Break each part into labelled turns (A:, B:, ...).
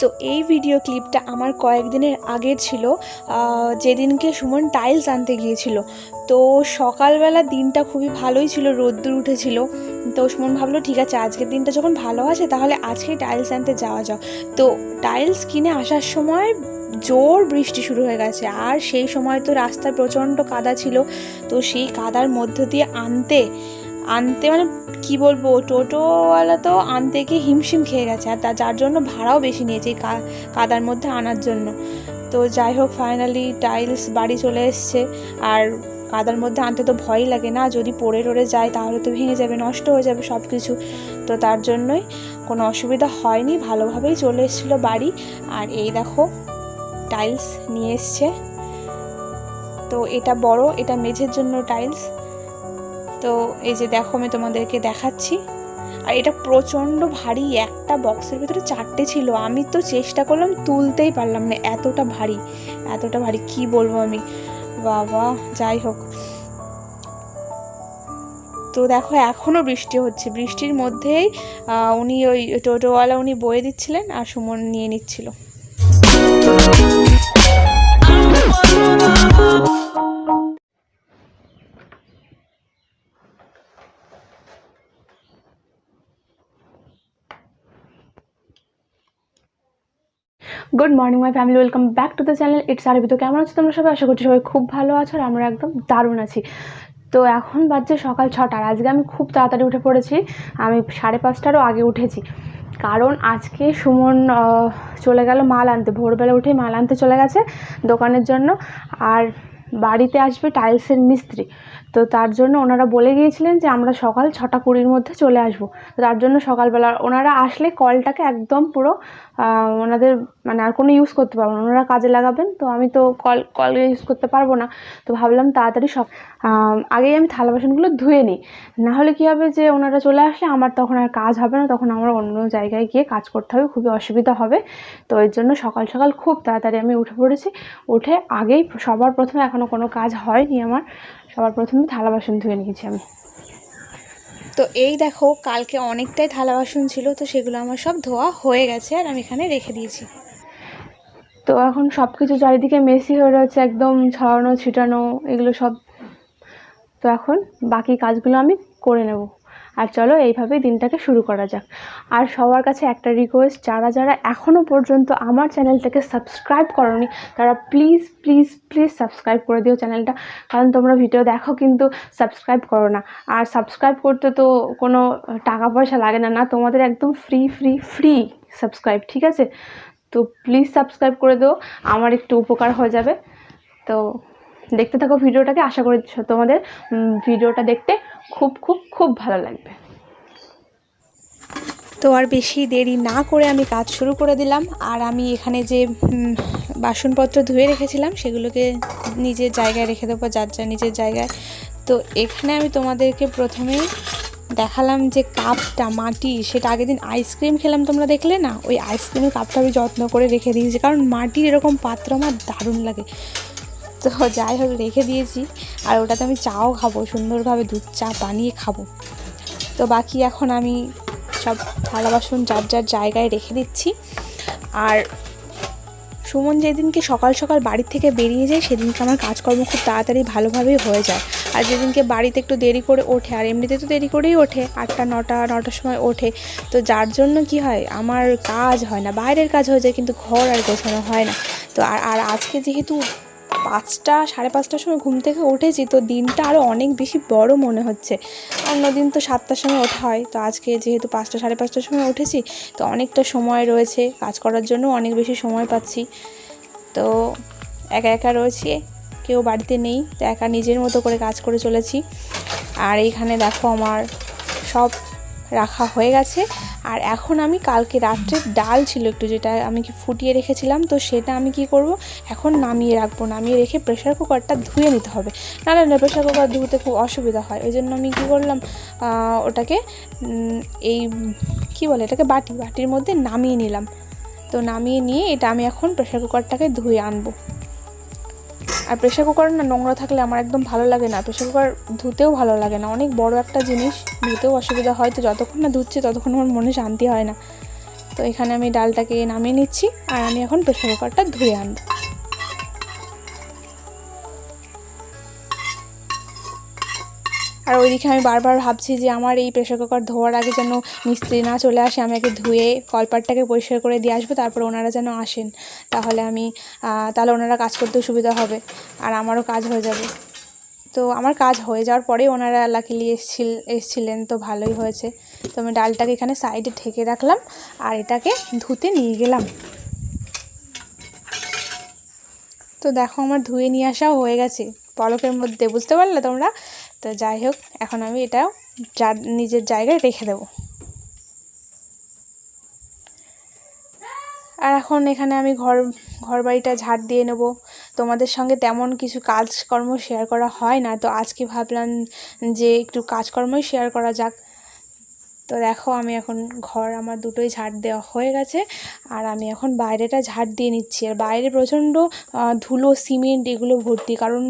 A: তো এই ভিডিও ক্লিপটা আমার কয়েকদিনের আগের ছিল যেদিনকে সুমন টাইলস আনতে গিয়েছিল। তো সকালবেলা দিনটা খুবই ভালোই ছিল, রোদ্দুর উঠেছিল। তো সুমন ভাবলো, ঠিক আছে, আজকের দিনটা যখন ভালো আছে, তাহলে আজকে টাইলস আনতে যাওয়া যাক। তো টাইলস কিনে আসার সময় জোর বৃষ্টি শুরু হয়ে গেছে। আর সেই সময় তো রাস্তায় প্রচণ্ড কাদা ছিল। তো সেই কাদার মধ্য দিয়ে আনতে আনতে মানে কি বলব, টোটোওয়ালা তো আনতে গিয়ে হিমশিম খেয়ে গেছে, আর তা যার জন্য ভাড়াও বেশি নিয়েছে কাদার মধ্যে আনার জন্য। তো যাই হোক ফাইনালি টাইলস বাড়ি চলে এসছে, আর কাদার মধ্যে আনতে তো ভয়ই লাগে না, যদি পড়ে টড়ে যায় তাহলে তো ভেঙে যাবে, নষ্ট হয়ে যাবে সব কিছু তো তার জন্যই কোনো অসুবিধা হয়নি, ভালোভাবেই চলে এসেছিল বাড়ি। আর এই দেখো টাইলস নিয়ে এসছে। তো এটা বড়, এটা মেঝের জন্য টাইলস তো এই যে দেখো আমি তোমাদেরকে দেখাচ্ছি। আর এটা প্রচণ্ড ভারী, একটা বক্সের ভিতরে চারটে ছিল। আমি তো চেষ্টা করলাম তুলতেই পারলাম না, এতটা ভারী এতটা ভারী, কি বলব আমি? বাবা, যাই হোক। তো দেখো এখনও বৃষ্টি হচ্ছে। বৃষ্টির মধ্যেই উনি ওই টোটোওয়ালা উনি বয়ে দিচ্ছিলেন আর সুমন নিয়ে নিচ্ছিল।
B: Good morning my family welcome back to the channel it's আরবি তো কেমন আছো তোমরা? সবাই আশা করছি সবাই খুব ভালো আছো আর আমরা একদম দারুণ আছি। তো এখন বাজছে সকাল ছটার আজকে আমি খুব তাড়াতাড়ি উঠে পড়েছি। আমি সাড়ে পাঁচটারও আগে উঠেছি। কারণ আজকে সুমন চলে গেল মাল আনতে। ভোরবেলা উঠেই মাল আনতে চলে গেছে দোকানের জন্য। আর বাড়িতে আসবে টাইলসের মিস্ত্রি। তো তার জন্য ওনারা বলে গিয়েছিলেন যে আমরা সকাল ছটা কুড়ির মধ্যে চলে আসব। তার জন্য সকালবেলা ওনারা আসলে কলটাকে একদম পুরো ওনাদের মানে আর কোনো ইউজ করতে পারব না। ওনারা কাজে লাগাবেন, তো আমি তো কল কল ইউজ করতে পারব না। তো ভাবলাম তাড়াতাড়ি সব আগেই আমি থালা বাসনগুলো ধুয়ে নিই। নাহলে কী হবে যে ওনারা চলে আসলে আমার তখন আর কাজ হবে না, তখন আমার অন্য জায়গায় গিয়ে কাজ করতে হবে, খুবই অসুবিধা হবে। তো এর জন্য সকাল সকাল খুব তাড়াতাড়ি আমি উঠে পড়েছি। উঠে আগেই সবার প্রথমে এখনও কোনো কাজ হয়নি আমার, সবার প্রথমে থালা বাসন ধুয়ে নিয়েছি আমি।
A: তো এই দেখো, কালকে অনেকটাই থালা বাসন ছিল, তো সেগুলো আমার সব ধোয়া হয়ে গেছে আর আমি এখানে রেখে দিয়েছি।
B: তো এখন সব কিছু চারিদিকে মেসি হয়ে রয়েছে, একদম ছড়ানো, ছিটানো, এগুলো সব। তো এখন বাকি কাজগুলো আমি করে নেব। আর চলো এইভাবেই দিনটাকে শুরু করা যাক। আর সবার কাছে একটা রিকোয়েস্ট যারা যারা এখনও পর্যন্ত আমার চ্যানেলটাকে সাবস্ক্রাইব করনি, তারা প্লিজ প্লিজ প্লিজ সাবস্ক্রাইব করে দিও চ্যানেলটা। কারণ তোমরা ভিডিও দেখো কিন্তু সাবস্ক্রাইব করো না। আর সাবস্ক্রাইব করতে তো কোনো টাকা পয়সা লাগে না না তোমাদের একদম ফ্রি ফ্রি ফ্রি সাবস্ক্রাইব ঠিক আছে? তো প্লিজ সাবস্ক্রাইব করে দিও। আমার একটু উপকার হয়ে যাবে। তো দেখতে থাকো ভিডিওটাকে। আশা করি তোমাদের ভিডিওটা দেখতে খুব খুব খুব ভালো লাগবে।
A: তো আর বেশি দেরি না করে আমি কাজ শুরু করে দিলাম। আর আমি এখানে যে বাসনপত্র ধুয়ে রেখেছিলাম, সেগুলোকে নিজের জায়গায় রেখে দেবো, যার যা নিজের জায়গায়। তো এখানে আমি তোমাদেরকে প্রথমেই দেখালাম যে কাপটা, মাটি, সেটা আগের দিন আইসক্রিম খেলাম, তোমরা দেখলে না? ওই আইসক্রিমের কাপটা আমি যত্ন করে রেখে দিয়েছি, কারণ মাটির এরকম পাত্র আমার দারুণ লাগে। তো যাই হোক, রেখে দিয়েছি, আর ওটাতে আমি চাও খাব, সুন্দরভাবে দুধ চা বানিয়ে খাব। তো বাকি এখন আমি সব থালা বাসন যার যার জায়গায় রেখে দিচ্ছি। আর সুমন যেদিনকে সকাল সকাল বাড়ি থেকে বেরিয়ে যায়, সেদিনকে আমার কাজকর্ম খুব তাড়াতাড়ি ভালোভাবেই হয়ে যায়। আর যেদিনকে বাড়িতে একটু দেরি করে ওঠে, আর এমনিতে তো দেরি করেই ওঠে, আটটা, নটা, নটার সময় ওঠে। তো যার জন্য কি হয়, আমার কাজ হয় না, বাইরের কাজ হয়ে যায়, কিন্তু ঘর আর গোছানো হয় না। তো আর আর আজকে যেহেতু পাঁচটা, সাড়ে পাঁচটার সময় ঘুম থেকে উঠেছি, তো দিনটা আরও অনেক বেশি বড় মনে হচ্ছে। অন্যদিন তো সাতটার সময় ওঠা হয়, তো আজকে যেহেতু পাঁচটা, সাড়ে পাঁচটার সময় উঠেছি, তো অনেকটা সময় রয়েছে, কাজ করার জন্য অনেক বেশি সময় পাচ্ছি। তো একা একা রয়েছি কেউ বাড়িতে নেই, তো একা নিজের মতো করে কাজ করে চলেছি। আর এইখানে দেখো আমার সব রাখা হয়ে গেছে। আর এখন আমি কালকে রাত্রে ডাল ছিল একটু যেটা আমি কি ফুটিয়ে রেখেছিলাম, তো সেটা আমি কি করব? এখন নামিয়ে রাখব। নামিয়ে রেখে প্রেশার কুকারটা ধুয়ে নিতে হবে। নাহলে না প্রেশার কুকার ধুতে খুব অসুবিধা হয়। ওই জন্য আমি কী করলাম ওটাকে এই, কি বলে এটাকে, বাটি, বাটির মধ্যে নামিয়ে নিলাম। তো নামিয়ে নিয়ে এটা আমি এখন প্রেশার কুকারটাকে ধুয়ে আনব। আর প্রেশার কুকার না নোংরা থাকলে আমার একদম ভালো লাগে না। প্রেশার কুকার ধুতেও ভালো লাগে না। অনেক বড় একটা জিনিস, ধুতেও অসুবিধা হয়। তো যতক্ষণ না ধুচ্ছে, ততক্ষণ আমার মনে শান্তি হয় না। তো এখানে আমি ডালটাকে নামিয়ে নিচ্ছি, আর আমি এখন প্রেশার কুকারটা ধুয়ে আনব। আর ওইদিকে আমি বারবার ভাবছি যে আমার এই প্রেশার কুকার ধোয়ার আগে যেন মিস্ত্রি না চলে আসে, আমি আগে ধুয়ে কলপাটটাকে পরিষ্কার করে দিয়ে আসব, তারপর ওনারা যেন আসেন। তাহলে আমি তাহলে ওনারা কাজ করতেও সুবিধা হবে আর আমারও কাজ হয়ে যাবে। তো আমার কাজ হয়ে যাওয়ার পরেই ওনারা লাকিলি এসছিল, এসছিলেন তো ভালোই হয়েছে। তো আমি ডালটাকে এখানে সাইডে ঢেকে রাখলাম আর এটাকে ধুতে নিয়ে গেলাম। তো দেখো আমার ধুয়ে নিয়ে আসাও হয়ে গেছে। পলকের মধ্যে, বুঝতে পারলে তোমরা? তো যাই হোক, এখন আমি এটা নিজের জায়গায় রেখে দেব। আর এখন এখানে আমি ঘর ঘর বাড়িটা ঝাড় দিয়ে নেব। তোমাদের সঙ্গে তেমন কিছু কাজকর্ম শেয়ার করা হয় না, তো আজকে ভাবলাম যে একটু কাজকর্মই শেয়ার করা যাক। তো দেখো আমি এখন ঘর আমার দুটোই ঝাড় দেওয়া হয়ে গেছে আর আমি এখন বাইরেটা ঝাড় দিয়ে নিচ্ছি। আর বাইরে প্রচণ্ড ধুলো, সিমেন্ট এগুলো ভর্তি কারণ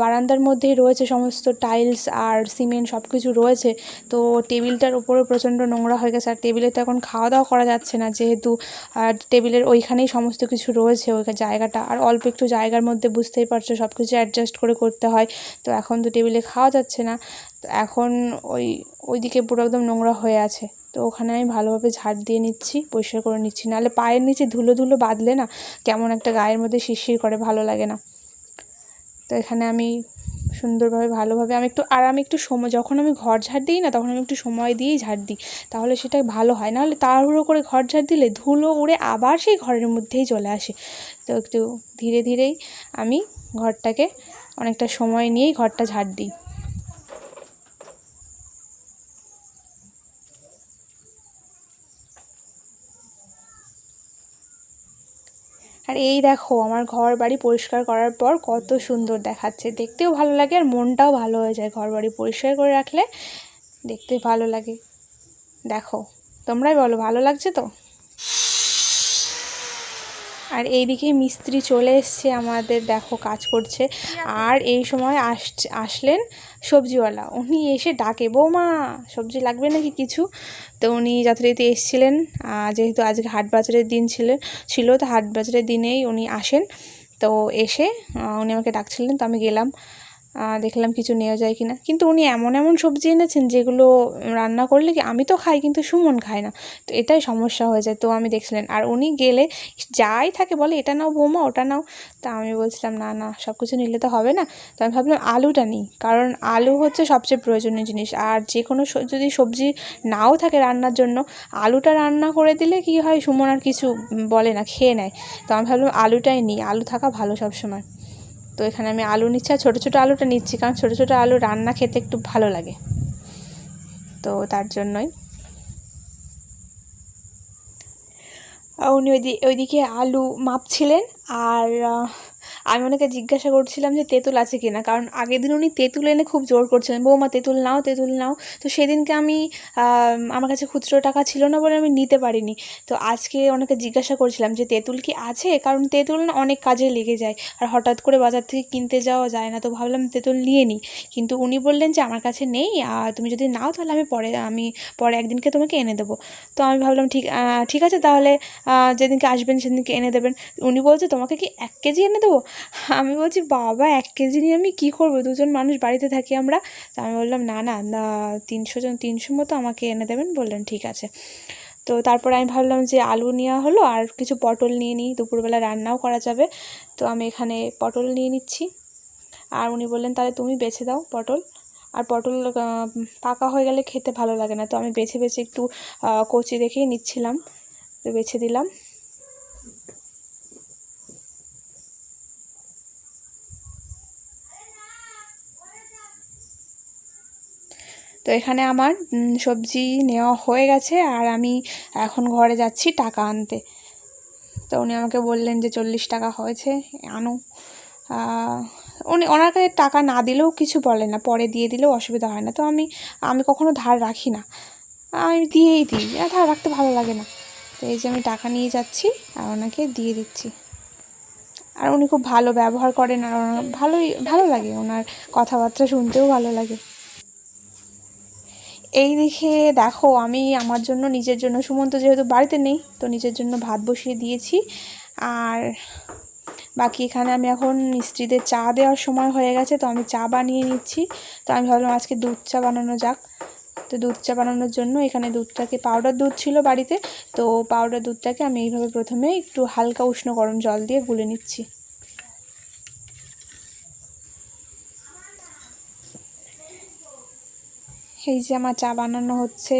A: বারান্দার মধ্যেই রয়েছে সমস্ত টাইলস আর সিমেন্ট সব কিছু রয়েছে। তো টেবিলটার উপরেও প্রচণ্ড নোংরা হয়ে গেছে আর টেবিলে তো এখন খাওয়া দাওয়া করা যাচ্ছে না যেহেতু টেবিলের ওইখানেই সমস্ত কিছু রয়েছে ওই জায়গাটা। আর অল্প একটু জায়গার মধ্যে বুঝতেই পারছ সব কিছু অ্যাডজাস্ট করে করতে হয়। তো এখন তো টেবিলে খাওয়া যাচ্ছে না। তো এখন ওই, ওইদিকে পুরো একদম নোংরা হয়ে আছে। তো ওখানে আমি ভালোভাবে ঝাড় দিয়ে নিচ্ছি, পরিষ্কার করে নিচ্ছি। নাহলে পায়ের নিচে ধুলো ধুলো বাঁধলে না কেমন একটা গায়ের মধ্যে শিরশির করে, ভালো লাগে না। তো এখানে আমি সুন্দরভাবে, ভালোভাবে আমি একটু, আর আমি একটু সময়, যখন আমি ঘর ঝাড় দিই না, তখন আমি একটু সময় দিয়েই ঝাড় দিই। তাহলে সেটা ভালো হয়। নাহলে তাড়াহুড়ো করে ঘর ঝাড় দিলে ধুলো উড়ে আবার সেই ঘরের মধ্যেই চলে আসে। তো একটু ধীরে ধীরেই আমি ঘরটাকে অনেকটা সময় নিয়েই ঘরটা ঝাড় দিই। আর এই দেখো, আমার ঘর বাড়ি পরিষ্কার করার পর কত সুন্দর দেখাচ্ছে। দেখতেও ভালো লাগে আর মনটাও ভালো হয়ে যায় ঘর বাড়ি পরিষ্কার করে রাখলে। দেখতে ভালো লাগে। দেখো, তোমরাই বলো, ভালো লাগছে তো? আর এইদিকে মিস্ত্রি চলে এসছে, আমাদের দেখো কাজ করছে। আর এই সময় আস, আসলেন সবজিওয়ালা। উনি এসে ডাকে, বৌমা, সবজি লাগবে নাকি কিছু? তো উনি যথারীতি এসছিলেন। যেহেতু আজকে হাট বাজারের দিন ছিল ছিল, তো হাট বাজারের দিনেই উনি আসেন। তো এসে উনি আমাকে ডাকছিলেন, তো আমি গেলাম। দেখলাম কিছু নেওয়া যায় কিনা। কিন্তু উনি এমন এমন সবজি এনেছেন যেগুলো রান্না করলে কি, আমি তো খাই কিন্তু সুমন খায় না। তো এটাই সমস্যা হয়ে যায়। তো আমি দেখছিলেন আর উনি গেলে যাই থাকে বলে, এটা নাও বৌমা, ওটা নাও। তা আমি বলছিলাম, না না সব কিছু নিলে তো হবে না। তো আমি ভাবলাম, আলুটা নিই। কারণ আলু হচ্ছে সবচেয়ে প্রয়োজনীয় জিনিস। আর যে কোনো যদি সবজি নাও থাকে রান্নার জন্য, আলুটা রান্না করে দিলে কি হয়, সুমন আর কিছু বলে না, খেয়ে নেয়। তো আমি ভাবলাম, আলুটাই নিই। আলু থাকা ভালো সব সময় তো এখানে আমি আলু নিচ্ছি আর ছোটো ছোটো আলুটা নিচ্ছি কারণ ছোটো ছোটো আলু রান্না খেতে একটু ভালো লাগে। তো তার জন্যই। উনি ওইদি, ওইদিকে আলু মাপছিলেন আর আমি ওনাকে জিজ্ঞাসা করছিলাম যে তেঁতুল আছে কিনা, কারণ আগের দিন উনি তেঁতুল এনে খুব জোর করছিলেন, বৌমা তেঁতুল নাও তেঁতুল নাও। তো সেদিনকে আমি আমার কাছে খুচরো টাকা ছিল না বলে আমি নিতে পারিনি। তো আজকে ওনাকে জিজ্ঞাসা করছিলাম যে তেঁতুল কি আছে? কারণ তেঁতুল না অনেক কাজে লেগে যায়, আর হঠাৎ করে বাজার থেকে কিনতে যাওয়া যায় না, তো ভাবলাম তেঁতুল নিয়ে নিই। কিন্তু উনি বললেন যে আমার কাছে নেই আর তুমি যদি নাও তাহলে আমি পরে আমি পরে একদিনকে তোমাকে এনে দেবো। তো আমি ভাবলাম ঠিক ঠিক আছে তাহলে যেদিনকে আসবেন সেদিনকে এনে দেবেন। উনি বলছে তোমাকে কি এক কেজি এনে দেবো? আমি বলছি, বাবা, এক কেজি নিয়ে আমি কী করব? দুজন মানুষ বাড়িতে থাকি আমরা। তো আমি বললাম, না না না, তিনশো জন, তিনশো মতো আমাকে এনে দেবেন। বললেন, ঠিক আছে। তো তারপর আমি ভাবলাম যে আলু নেওয়া হলো আর কিছু পটল নিয়ে নিই, দুপুরবেলা রান্নাও করা যাবে। তো আমি এখানে পটল নিয়ে নিচ্ছি। আর উনি বললেন, তাহলে তুমি বেছে দাও পটল। আর পটল পাকা হয়ে গেলে খেতে ভালো লাগে না। তো আমি বেছে বেছে একটু কচি দেখেই নিচ্ছিলাম। তো বেছে দিলাম। এখানে আমার সবজি নেওয়া হয়ে গেছে আর আমি এখন ঘরে যাচ্ছি টাকা আনতে। তো উনি আমাকে বললেন যে চল্লিশ টাকা হয়েছে, আনো। উনি ওনার কাছে টাকা না দিলেও কিছু বলে না, পরে দিয়ে দিলেও অসুবিধা হয় না। তো আমি আমি কখনো ধার রাখি না। আমি দিয়েই দিই ধার রাখতে ভালো লাগে না। তো এই যে আমি টাকা নিয়ে যাচ্ছি আর ওনাকে দিয়ে দিচ্ছি। আর উনি খুব ভালো ব্যবহার করেন আর ওনার ভালোই, ভালো লাগে। ওনার কথাবার্তা শুনতেও ভালো লাগে। এই দেখে দেখো আমি আমার জন্য, নিজের জন্য, সুমন্ত যেহেতু বাড়িতে নেই, তো নিজের জন্য ভাত বসিয়ে দিয়েছি। আর বাকি এখানে আমি এখন মিস্ত্রিদের চা দেওয়ার সময় হয়ে গেছে, তো আমি চা বানিয়ে নিচ্ছি। তো আমি ভাবলাম আজকে দুধ চা বানানো যাক। তো দুধ চা বানানোর জন্য এখানে দুধটাকে পাউডার দুধ ছিল বাড়িতে, তো পাউডার দুধটাকে আমি এইভাবে প্রথমে একটু হালকা উষ্ণ গরম জল দিয়ে গুলে নিচ্ছি। এই যে আমার চা বানানো হচ্ছে।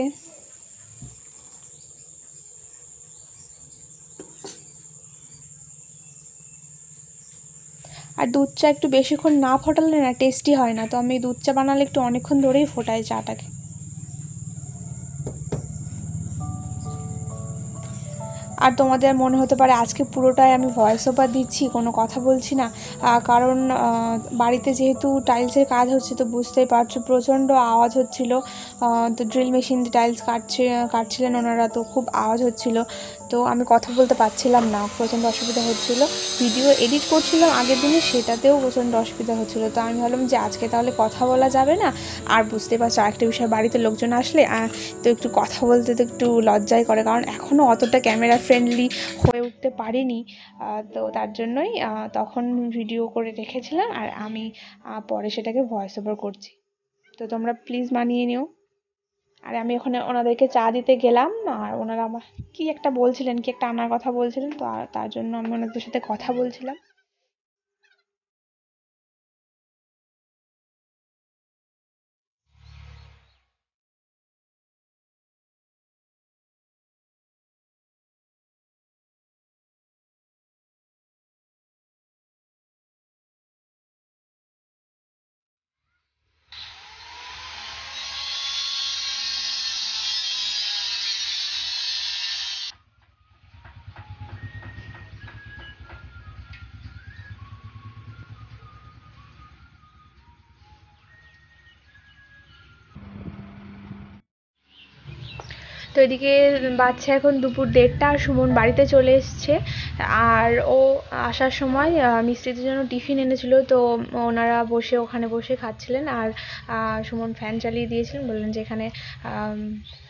A: আর দুধ চা একটু বেশিক্ষণ না ফোটালে না টেস্টি হয় না, তো আমি দুধ চা বানালে একটু অনেকক্ষণ ধরেই ফোটাই চাটাকে। আর তোমাদের মনে হতে পারে আজকে পুরোটাই আমি ভয়েস ওভার দিচ্ছি, কোনো কথা বলছি না। কারণ বাড়িতে যেহেতু টাইলসের কাজ হচ্ছে, তো বুঝতেই পারছ প্রচণ্ড আওয়াজ হচ্ছিল। তো ড্রিল মেশিন টাইলস কাটছে, কাটছিলেন ওনারা, তো খুব আওয়াজ হচ্ছিল। তো আমি কথা বলতে পারছিলাম না, প্রচণ্ড অসুবিধা হচ্ছিল। ভিডিও এডিট করছিলাম আগের দিনে, সেটাতেও প্রচণ্ড অসুবিধা হচ্ছিল। তো আমি ভাবলাম যে আজকে তাহলে কথা বলা যাবে না। আর বুঝতে পারছ, আরেকটা বিষয়, বাড়িতে লোকজন আসলে তো একটু কথা বলতে তো একটু লজ্জাই করে, কারণ এখনও অতটা ক্যামেরা ফ্রেন্ডলি হয়ে উঠতে পারিনি। তো তার জন্যই তখন ভিডিও করে রেখেছিলাম, আর আমি পরে সেটাকে ভয়েস ওভার করছি। তো তোমরা প্লিজ মানিয়ে নিও। আর আমি ওখানে ওনাদেরকে চা দিতে গেলাম, আর ওনারা আমার কি একটা বলছিলেন, কি একটা আনার কথা বলছিলেন, তো তার জন্য আমি ওনাদের সাথে কথা বলছিলাম। তো এদিকে বাচ্চা এখন দুপুর দেড়টা আর সুমন বাড়িতে চলে এসছে। আর ও আসার সময় মিস্ত্রিদের জন্য টিফিন এনেছিল, তো ওনারা বসে ওখানে বসে খাচ্ছিলেন। আর সুমন ফ্যান চালিয়ে দিয়েছিলেন, বললেন যে এখানে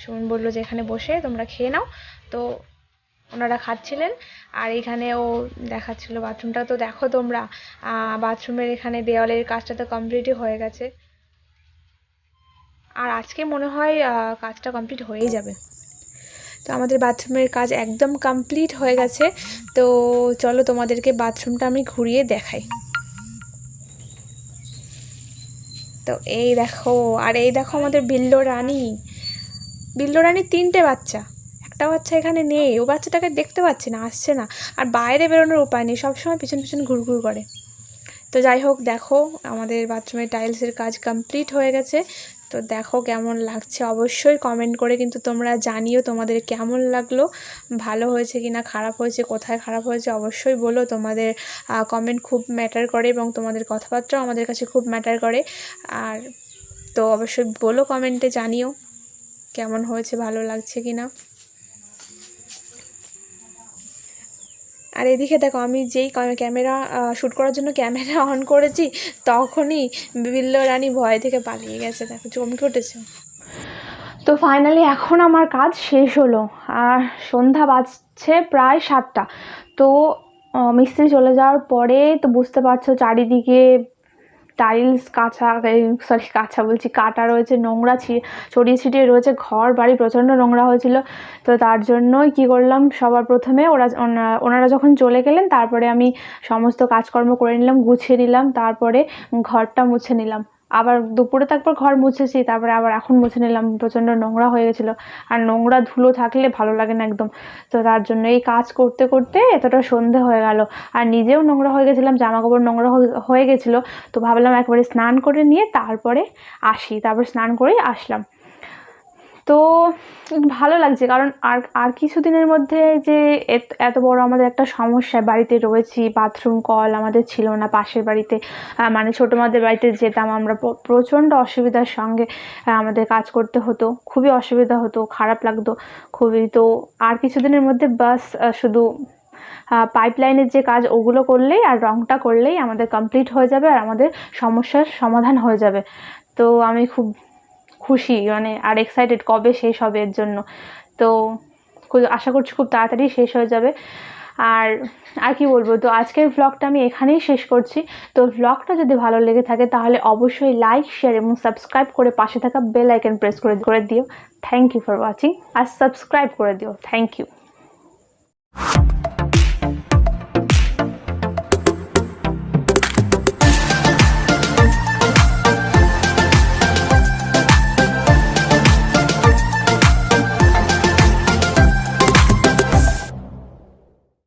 A: সুমন বলল যে এখানে বসে তোমরা খেয়ে নাও। তো ওনারা খাচ্ছিলেন। আর এখানে ও দেখাচ্ছিল বাথরুমটা। তো দেখো তোমরা বাথরুমের এখানে দেওয়ালের কাজটা তো কমপ্লিটই হয়ে গেছে। আর আজকে মনে হয় কাজটা কমপ্লিট হয়েই যাবে। তো আমাদের বাথরুমের কাজ একদম কমপ্লিট হয়ে গেছে। তো চলো তোমাদেরকে বাথরুমটা আমি ঘুরিয়ে দেখাই। তো এই দেখো, আর এই দেখো আমাদের বিল্লো রানী। বিল্লো রানীর তিনটে বাচ্চা, একটা বাচ্চা এখানে নেই। ও বাচ্চাটাকে দেখতে পাচ্ছি না, আসছে না। আর বাইরে বেরোনোর উপায় নেই, সবসময় পিছন পিছন ঘুরঘুর করে। তো যাই হোক, দেখো আমাদের বাথরুমের টাইলসের কাজ কমপ্লিট হয়ে গেছে। তো দেখো কেমন লাগছে। অবশ্যই কমেন্ট করে কিন্তু তোমরা জানিও তোমাদের কেমন লাগল, ভালো হয়েছে কি না খারাপ হয়েছে, কোথায় খারাপ হয়েছে অবশ্যই বলো। তোমাদের কমেন্ট খুব ম্যাটার করে এবং তোমাদের কথাবার্তাও আমাদের কাছে খুব ম্যাটার করে। আর তো অবশ্যই বলো কমেন্টে জানিও কেমন হয়েছে, ভালো লাগছে কি না আর এদিকে দেখো, আমি যেই ক্যামেরা শ্যুট করার জন্য ক্যামেরা অন করেছি, তখনই বিল্ল রানী ভয় থেকে পালিয়ে গেছে। দেখো, চমকে উঠেছে।
B: তো ফাইনালি এখন আমার কাজ শেষ হলো। আর সন্ধ্যা বাজছে প্রায় সাতটা। তো মিস্ত্রি চলে যাওয়ার পরে তো বুঝতে পারছ, চারিদিকে টাইলস কাঁচা সরি কাঁচা বলছি, কাটা রয়েছে, নোংরা ছড়িয়ে ছিটিয়ে রয়েছে, ঘর বাড়ি প্রচণ্ড নোংরা হয়েছিল। তো তার জন্যই কি করলাম, সবার প্রথমে ওরা ওনারা যখন চলে গেলেন, তারপরে আমি সমস্ত কাজকর্ম করে নিলাম, গুছিয়ে নিলাম, তারপরে ঘরটা মুছে নিলাম। আবার দুপুরে তারপর ঘর মুছেছি, তারপরে আবার এখন মুছে নিলাম, প্রচণ্ড নোংরা হয়ে গেছিল। আর নোংরা ধুলো থাকলে ভালো লাগে না একদম। তো তার জন্য এই কাজ করতে করতে এতটা সন্ধে হয়ে গেল। আর নিজেও নোংরা হয়ে গেছিলাম জামা কাপড় নোংরা হয়ে- হয়ে গেছিল। তো ভাবলাম একবারে স্নান করে নিয়ে তারপরে আসি, তারপর স্নান করেই আসলাম। তো, ভালো লাগছে। কারণ আর আর কিছুদিনের মধ্যে যে এত- বড় আমাদের একটা সমস্যা, বাড়িতে রয়েছি বাথরুম কল আমাদের ছিল না পাশের বাড়িতে। মানে ছোটো মাদের বাড়িতে যেতাম আমরা প্রচণ্ড অসুবিধার সঙ্গে আমাদের কাজ করতে হতো। খুবই অসুবিধা হতো, খারাপ লাগতো, খুবই। তো আর কিছুদিনের মধ্যে বাস শুধু পাইপ লাইনের যে কাজ, ওগুলো করলেই আর রংটা করলেই আমাদের কমপ্লিট হয়ে যাবে আর আমাদের সমস্যার সমাধান হয়ে যাবে। তো আমি খুব খুশি মানে আর এক্সাইটেড কবে শেষ হবে এর জন্য। তো আশা করছি খুব তাড়াতাড়ি শেষ হয়ে যাবে। আর আর কি বলব, তো আজকের ভ্লগটা আমি এখানেই শেষ করছি। তো ভ্লগটা যদি ভালো লেগে থাকে, তাহলে অবশ্যই লাইক শেয়ার এবং সাবস্ক্রাইব করে পাশে থাকা বেল আইকন প্রেস করে করে দিও। থ্যাংক ইউ ফর ওয়াচিং আর সাবস্ক্রাইব করে দিও। Thank you